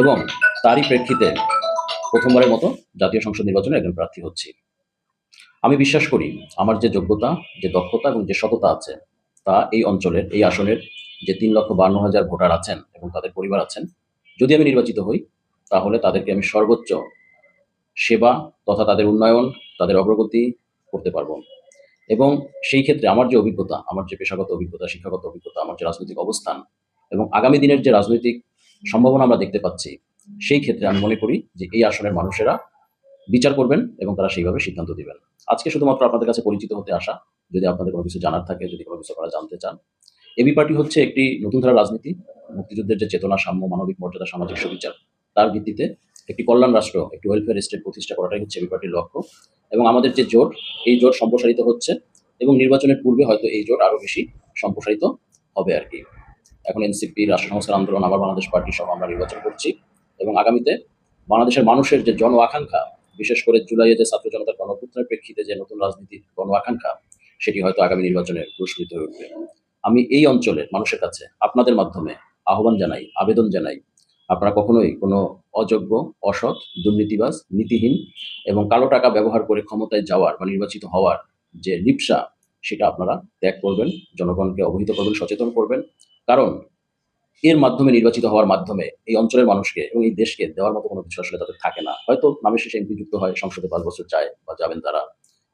এবং তারই প্রেক্ষিতে প্রথমবারের মতো জাতীয় সংসদ নির্বাচনে একজন প্রার্থী হচ্ছি। আমি বিশ্বাস করি আমার যে যোগ্যতা, যে দক্ষতা এবং যে সততা আছে, তা এই অঞ্চলের, এই আসনের যে তিন লক্ষ বান্ন হাজার ভোটার আছেন এবং তাদের পরিবার আছেন, যদি আমি নির্বাচিত হই, তাহলে তাদেরকে আমি সর্বোচ্চ সেবা তথা তাদের উন্নয়ন, তাদের অগ্রগতি করতে পারব। এবং সেই ক্ষেত্রে আমার যে অভিজ্ঞতা, আমার যে পেশাগত অভিজ্ঞতা, শিক্ষাগত অভিজ্ঞতা, আমার যে রাজনৈতিক অবস্থান এবং আগামী দিনের যে রাজনৈতিক সম্ভাবনা আমরা দেখতে পাচ্ছি। সেই ক্ষেত্রে আমি মনে করি যে এই আসনের মানুষেরা বিচার করবেন এবং তারা সেইভাবে সিদ্ধান্ত দিবেন। আজকে শুধুমাত্র আপনাদের কাছে পরিচিত হতে আসা, যদি আপনাদের কোনো কিছু জানার থাকে, যদি কোনো কিছু আপনারা জানতে চান এবি পার্টি হচ্ছে একটি নতুন ধারা রাজনীতি, মুক্তিযুদ্ধের যে চেতনা, সাম্য, মানবিক মর্যাদা, সামাজিক সুবিচার, তার ভিত্তিতে একটি কল্যাণ রাষ্ট্র, একটি ওয়েলফেয়ার স্টেট প্রতিষ্ঠা করাটাই হচ্ছে এবি পার্টির লক্ষ্য। এবং আমাদের যে জোট, এই জোট সম্প্রসারিত হচ্ছে এবং নির্বাচনের পূর্বে হয়তো এই জোট আরও বেশি সম্প্রসারিত হবে আর কি। এখন এনসিপি রাষ্ট্র সংস্কার আন্দোলন, আবার বাংলাদেশ পার্টি সহ আমরা নির্বাচন করছি। এবং আগামীতে বাংলাদেশের মানুষের যে জন আকাঙ্ক্ষা, বিশেষ করে জুলাইয়ে যে ছাত্র জনতার গণপুত্রের প্রেক্ষিতে যে নতুন রাজনীতির গণ আকাঙ্ক্ষা, সেটি হয়তো আগামী নির্বাচনে পুরস্কৃত হয়ে উঠবে। আমি এই অঞ্চলের মানুষের কাছে আপনাদের মাধ্যমে আহ্বান জানাই, আবেদন জানাই, আপনারা কখনোই কোনো অযোগ্য, অসৎ, দুর্নীতিবাজ, নীতিহীন এবং কালো টাকা ব্যবহার করে ক্ষমতায় যাওয়ার বা নির্বাচিত হওয়ার যে লিপসা সেটা আপনারা ত্যাগ করবেন, জনগণকে অবহিত করবেন, সচেতন করবেন কারণ এর মাধ্যমে নির্বাচিত হওয়ার মাধ্যমে এই অঞ্চলের মানুষকে এবং এই দেশকে দেওয়ার মতো কোনো কিছু আসলে তাদের থাকে না। হয়তো নামের শেষে এমপি যুক্ত হয়, সংসদে পাঁচ বছর যায় বা যাবেন তারা।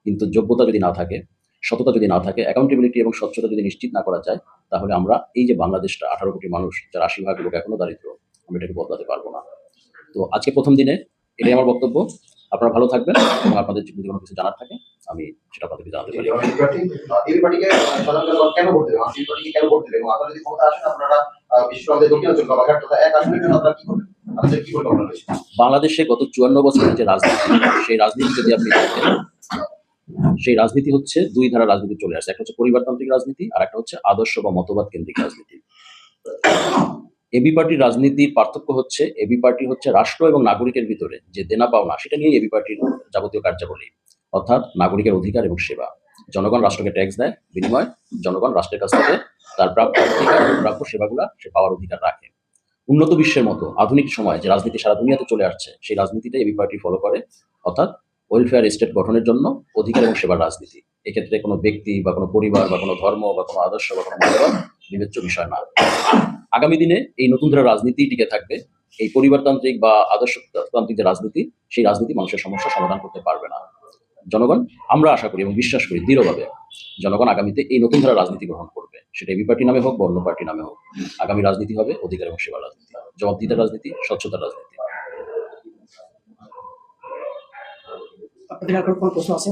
কিন্তু যোগ্যতা যদি না থাকে, সততা যদি না থাকে অ্যাকাউন্টেবিলিটি এবং স্বচ্ছতা যদি নিশ্চিত না করা যায়, তাহলে আমরা এই যে বাংলাদেশটা আঠারো কোটি মানুষ, যার আশি ভাগ লোক এখনও দারিদ্র, আমরা এটাকে বদলাতে পারব না। তো আজকে প্রথম দিনে এটাই আমার বক্তব্য। আপনারা ভালো থাকবেন এবং আপনাদের যদি কোনো কিছু জানার থাকে আমি সেটা আপনাদেরকে জানাতে পারি। এই পার্টিকে সাধারণ জনগণ কেন ভোট দেবে? কেন ভোট দেবে? আপনারা যদি ক্ষমতা আসেন আপনারা বিশ্বকাপে দক্ষিণাঞ্চল বাবাঘাট তথা এক আসনের জন্য আপনারা কি করবেন? আপনাদের কি পরিকল্পনা রয়েছে বাংলাদেশে গত চুয়ান্ন বছরের যে রাজনীতি সেই রাজনীতি যদি আপনি দেখেন সেই রাজনীতি হচ্ছে দুই ধারা রাজনীতি চলে আসছে। একটা হচ্ছে পরিবারতান্ত্রিক রাজনীতি আর একটা হচ্ছে আদর্শ বা মতবাদ কেন্দ্রিক রাজনীতি। এবি পার্টির রাজনীতির পার্থক্য হচ্ছে এবি পার্টি হচ্ছে রাষ্ট্র এবং নাগরিকের ভিতরে যে দেনা পাওনা, সেটা নিয়ে এবি পার্টির যাবতীয় কার্যাবলী। অর্থাৎ নাগরিকের অধিকার এবং সেবা। জনগণ রাষ্ট্রকে ট্যাক্স দেয়, বিনিময় জনগণ রাষ্ট্রের কাছ থেকে তার প্রাপ্য অধিকার, প্রাপ্য সেবাগুলা সে পাওয়ার অধিকার রাখে। উন্নত বিশ্বের মতো আধুনিক সময় যে রাজনীতি সারা দুনিয়াতে চলে আসছে, সেই রাজনীতিটা এবি পার্টি ফলো করে। অর্থাৎ ওয়েলফেয়ার স্টেট গঠনের জন্য অধিকার এবং সেবার রাজনীতি। এক্ষেত্রে কোনো ব্যক্তি বা কোনো পরিবার বা কোনো ধর্ম বা কোনো আদর্শ বা কোনো মূল্যবান বিবেচ্য বিষয় না। আগামী দিনে এই নতুন ধারা রাজনীতি টিকে থাকবে, এই পরিবারতান্ত্রিক বা আদর্শতান্ত্রিক যে রাজনীতি, সেই রাজনীতি মানুষের সমস্যা সমাধান করতে পারবে না। জনগণ, আমরা আশা করি এবং বিশ্বাস করি দৃঢ়ভাবে জনগণ আগামীতে এই নতুন ধারা রাজনীতি গ্রহণ করবে। সেটা এবি পার্টি নামে হোক বা অন্য পার্টি নামে হোক, আগামী রাজনীতি হবে অধিকার এবং সেবার রাজনীতি। জবাবদিহিতার রাজনীতি, স্বচ্ছতার রাজনীতি। আপনাদের কোনো প্রশ্ন আছে?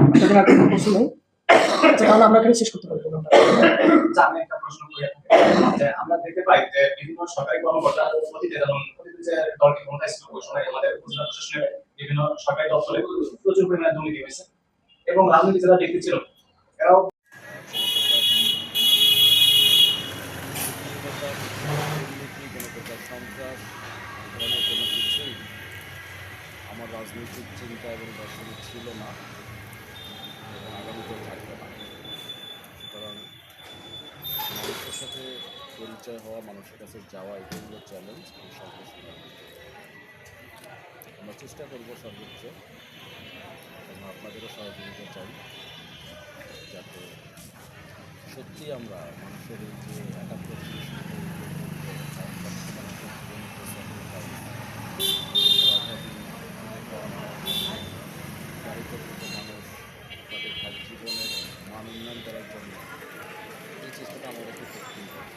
আপনাদের কোনো প্রশ্ন নেই? তাহলে আমরা এখানে শেষ করতে পারি প্রোগ্রামটা আচ্ছা, আমি একটা প্রশ্ন করি যে আমরা দেখতে পাই যে বিভিন্ন সরকারি কর্মকর্তা অতীতে যেমন যে দলটি ক্ষমতায় ছিল ওই সময় আমাদের উপজেলা প্রশাসনের বিভিন্ন সরকারি দপ্তরে প্রচুর পরিমাণে দুর্নীতি হয়েছে এবং রাজনীতি যারা ব্যক্তি ছিল এরাও সন্ত্রাস কোনো কিছুই আমার রাজনৈতিক চিন্তা এবং দর্শনে ছিল না। এবং আগামীতেও থাকবে না সুতরাং মানুষের সাথে পরিচয় হওয়া মানুষের কাছে যাওয়া এটাই হলো চ্যালেঞ্জ এবং সন্ত্রাস আমরা চেষ্টা করব সর্বোচ্চ এবং আপনাদেরও সহযোগিতা চাই যাতে সত্যি আমরা মানুষের এই যে একাত্তর থেকে শুরু করে এই পর্যন্ত মানুষের জীবনের যে sacrifice, অভাবী, অনাহারী, দারিদ্রগ্রস্ত মানুষ তাদের ভাব জীবনের মান উন্নয়ন করার জন্য। এই চেষ্টাটা আমাদেরকে করতেই হবে।